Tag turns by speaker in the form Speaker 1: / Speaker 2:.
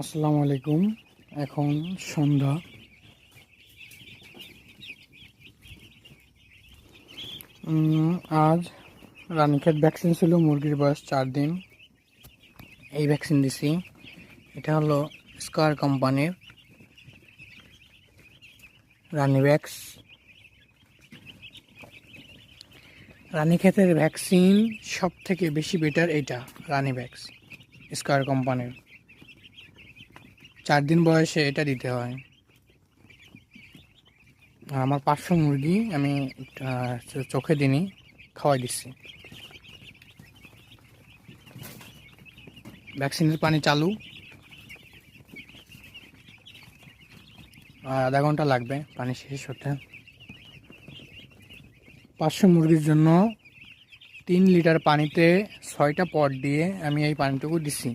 Speaker 1: আসসালামু আলাইকুম। এখন সন্ধ্যা। আজ রানীক্ষেত ভ্যাকসিন ছিল, মুরগির বয়স চার দিন। এই ভ্যাকসিন দিছি। এটা হলো স্কার কোম্পানির রানীভ্যাক্স রানীক্ষেতের ভ্যাকসিন সব থেকে বেশি বেটার এটা রানীভ্যাক্স স্কার কোম্পানির চার দিন বয়সে এটা দিতে হয়। আর আমার পাঁচশো মুরগি আমি চোখে দিনই খাওয়াই দিচ্ছি। ভ্যাকসিনের পানি চালু। আর আধা ঘণ্টা লাগবে পানি শেষ হতে। পাঁচশো মুরগির জন্য তিন লিটার পানিতে ছয়টা পট দিয়ে আমি এই পানিটুকু দিছি